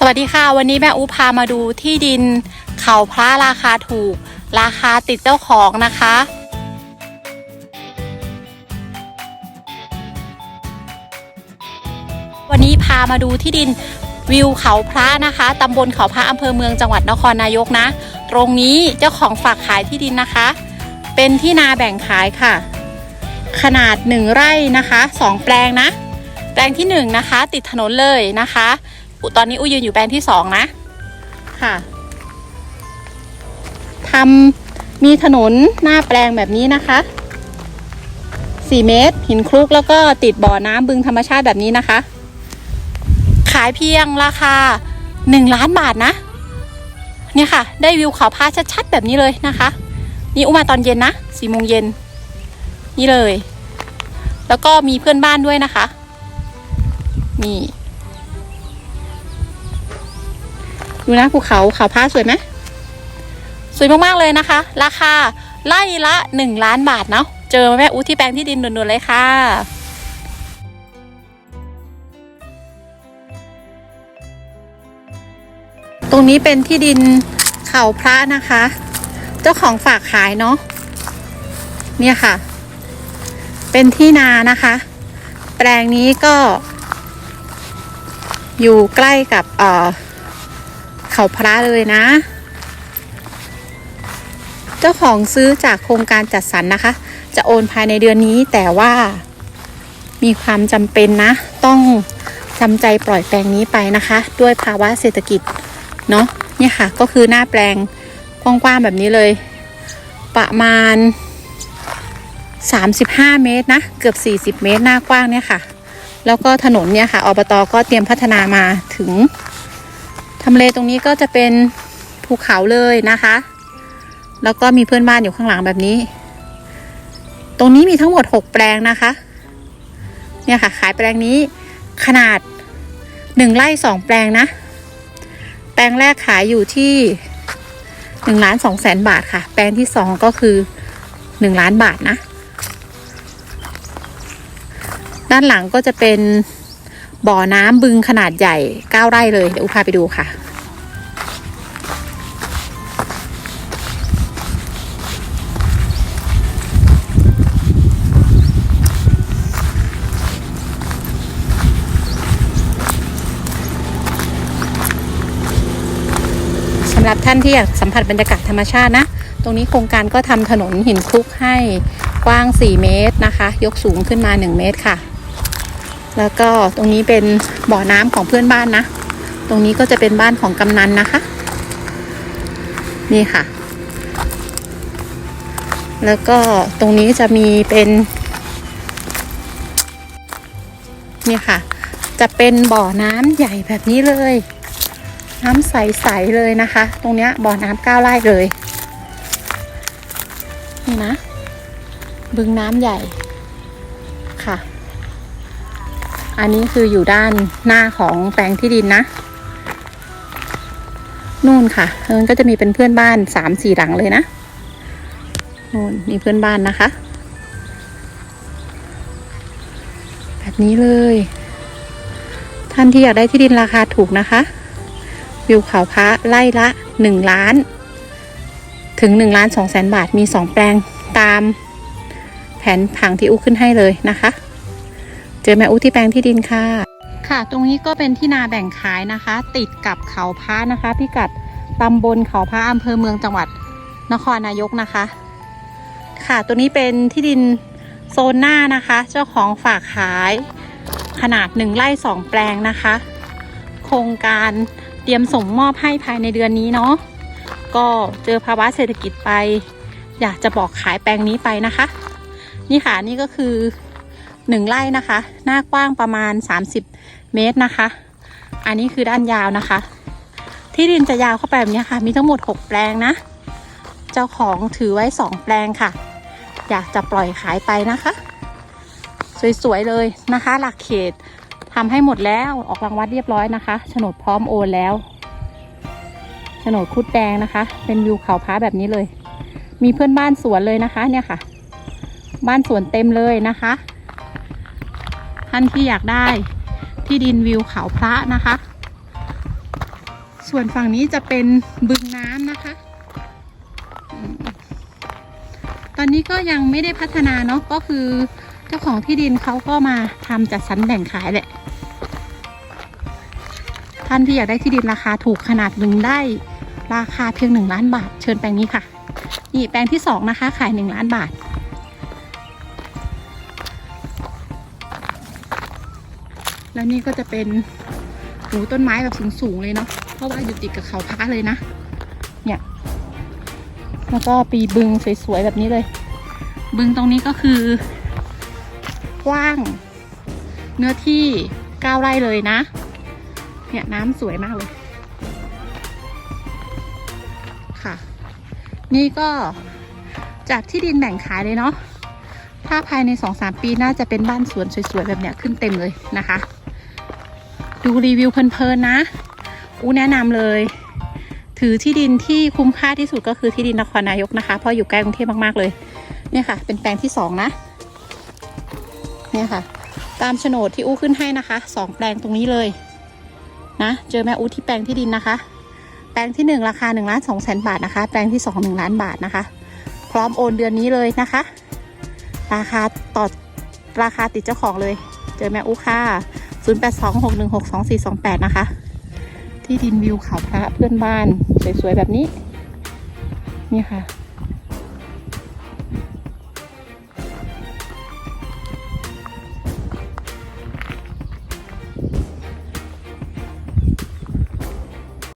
สวัสดีค่ะ วันนี้แม่อูพามาดูที่ดินเขาพระราคาถูก ราคาติดเจ้าของนะคะ วันนี้พามาดูที่ดินวิวเขาพระนะคะตำบลเขาพระอำเภอเมืองจังหวัดนครนายกนะ ตรงนี้เจ้าของฝากขายที่ดินนะคะ เป็นที่นาแบ่งขายค่ะ ขนาด1ไร่นะคะ2แปลงนะ แปลงที่1นะคะ ติดถนนเลยนะคะ ตอนนี้อุยยืนอยู่แปลงที่2นะ ค่ะทำมีถนนหน้าแปลงแบบนี้นะคะ4เมตร หินคลุกแล้วก็ติดบ่อน้ำบึงธรรมชาติแบบนี้นะคะ ขายเพียงราคา1ล้านบาทนะ เนี่ยค่ะ ได้วิวเขาพาชัดๆแบบนี้เลยนะคะ นี่อุมาตอนเย็นนะสี่โมงเย็นนี่เลย แล้วก็มีเพื่อนบ้านด้วยนะคะ นี่ ดูนะภูเขาเขาพาสวยไหมสวยมากๆเลยนะคะ ราคาไล่ละ 1 ล้านบาทเนาะเจอแม่อู้ที่แปลงที่ดินด่วนๆเลยค่ะตรงนี้เป็นที่ดินเขาพระนะคะ เจ้าของฝากขายเนาะเนี่ยค่ะ เป็นที่นานะคะ แปลงนี้ก็ อยู่ใกล้กับเอ่อ เขาพระเลยนะ เจ้าของซื้อจากโครงการจัดสรรนะคะ จะโอนภายในเดือนนี้แต่ว่ามีความจำเป็นนะ ต้องจำใจปล่อยแปลงนี้ไปนะคะ ด้วยภาวะเศรษฐกิจเนาะเนี่ยค่ะ ก็คือหน้าแปลงกว้างๆแบบนี้เลย ประมาณ 35 เมตรนะ เกือบ 40 เมตรหน้ากว้างเนี่ยค่ะ แล้วก็ถนนเนี่ยค่ะอบตก็เตรียมพัฒนามาถึง ทำเลตรงนี้ก็จะเป็นภูเขาเลยนะคะ แล้วก็มีเพื่อนบ้านอยู่ข้างหลังแบบนี้ ตรงนี้มีทั้งหมด 6 แปลงนะคะ เนี่ยค่ะ ขายแปลงนี้ขนาด 1ไร่2 แปลงนะ แปลงแรกขายอยู่ที่1ล้าน2แสนบาทค่ะ แปลงที่ 2 ก็คือ 1 ล้านบาทนะ ด้านหลังก็จะเป็น บ่อน้ำบึงขนาดใหญ่9ไร่เลย เดี๋ยวอุพาไปดูค่ะ สำหรับท่านที่อยากสัมผัสบรรยากาศธรรมชาตินะ ตรงนี้โครงการก็ทำถนนหินคลุกให้กว้าง 4 เมตรนะคะ ยกสูงขึ้นมา 1 เมตรค่ะ แล้วก็ตรงนี้เป็นบ่อน้ำของเพื่อนบ้านนะ ตรงนี้ก็จะเป็นบ้านของกำนันนะคะ นี่ค่ะ แล้วก็ตรงนี้จะมีเป็นนี่ค่ะ จะเป็นบ่อน้ำใหญ่แบบนี้เลย น้ำใสๆเลยนะคะ ตรงเนี้ยบ่อน้ำก้าวไร่เลยนี่นะ บึงน้ำใหญ่ค่ะ อันนี้คืออยู่ด้านหน้าของแปลงที่ดินนะ นู่นค่ะมันก็จะมีเป็นเพื่อนบ้านสามสี่หลังเลยนะนู่นมีเพื่อนบ้านนะคะ แบบนี้เลย ท่านที่อยากได้ที่ดินราคาถูกนะคะ วิวเขาพระไล่ละ1ล้าน ถึง1ล้าน2แสนบาทมี2แปลงตามแผนผังที่อู้ขึ้นให้เลยนะคะ จอแม่อู้ที่แปลงที่ดินค่ะ ค่ะตรงนี้ก็เป็นที่นาแบ่งขายนะคะ ติดกับเขาพระนะคะ พิกัดตำบลเขาพระอำเภอเมืองจังหวัดนครนายกนะคะ ค่ะตัวนี้เป็นที่ดินโซนหน้านะคะ เจ้าของฝากขายขนาด1ไร่2แปลงนะคะ โครงการเตรียมส่งมอบให้ภายในเดือนนี้เนาะก็เจอภาวะเศรษฐกิจไป อยากจะบอกขายแปลงนี้ไปนะคะ นี่ค่ะนี่ก็คือ หนึ่งไร่นะคะ หน้ากว้างประมาณ 30 เมตรนะคะ อันนี้คือด้านยาวนะคะ ที่ดินจะยาวเข้าไปแบบนี้ค่ะ มีทั้งหมด 6 แปลงนะ เจ้าของถือไว้ 2 แปลงค่ะ อยากจะปล่อยขายไปนะคะ สวยๆเลยนะคะ หลักเขตทำให้หมดแล้วออกรางวัดเรียบร้อยนะคะโฉนดพร้อมโอนแล้วโฉนดคุดแดงนะคะ เป็นวิวเขาพระแบบนี้เลย มีเพื่อนบ้านสวนเลยนะคะ เนี่ยค่ะ บ้านสวนเต็มเลยนะคะ ท่านที่อยากได้ที่ดินวิวเขาพระนะคะ ส่วนฝั่งนี้จะเป็นบึงน้ำนะคะ ตอนนี้ก็ยังไม่ได้พัฒนาเนาะก็คือเจ้าของที่ดินเขาก็มาทำจัดสรรแบ่งขายแหละ ท่านที่อยากได้ที่ดินราคาถูกขนาดหนึ่งได้ราคาเพียงหนึ่งล้านบาท เชิญแปลงนี้ค่ะ นี่แปลงที่สองนะคะ ขายหนึ่งล้านบาท แล้วนี่ก็จะเป็นหูต้นไม้แบบสูงๆเลยเนาะเพราะว่าอยู่ติดกับเขาพระเลยนะ เนี่ย แล้วก็ปีบึงสวยๆแบบนี้เลย บึงตรงนี้ก็คือกว้าง เนื้อที่เก้าไร่เลยนะ เนี่ยน้ำสวยมากเลย ค่ะ นี่ก็จากที่ดินแบ่งขายเลยเนาะถ้าภายในสองสามปีน่าจะเป็นบ้านสวนสวยๆแบบเนี้ยขึ้นเต็มเลยนะคะ ดูรีวิวเพลินๆนะ อู้แนะนำเลย ถือที่ดินที่คุ้มค่าที่สุดก็คือที่ดินนครนายกนะคะ เพราะอยู่ใกล้กรุงเทพมากๆเลย เนี่ยค่ะ เป็นแปลงที่สองนะ เนี่ยค่ะ ตามโฉนดที่อู้ขึ้นให้นะคะ สองแปลงตรงนี้เลย นะ เจอแม่อู้ที่แปลงที่ดินนะคะ แปลงที่หนึ่งราคาหนึ่งล้านสองแสนบาทนะคะ แปลงที่สองหนึ่งล้านบาทนะคะ พร้อมโอนเดือนนี้เลยนะคะ ราคาต่อราคาติดเจ้าของเลย เจอแม่อู้ค่ะ 0826162428 นะคะ ที่ดินวิวเขาพระเพื่อนบ้าน สวยๆ แบบนี้ นี่ค่ะ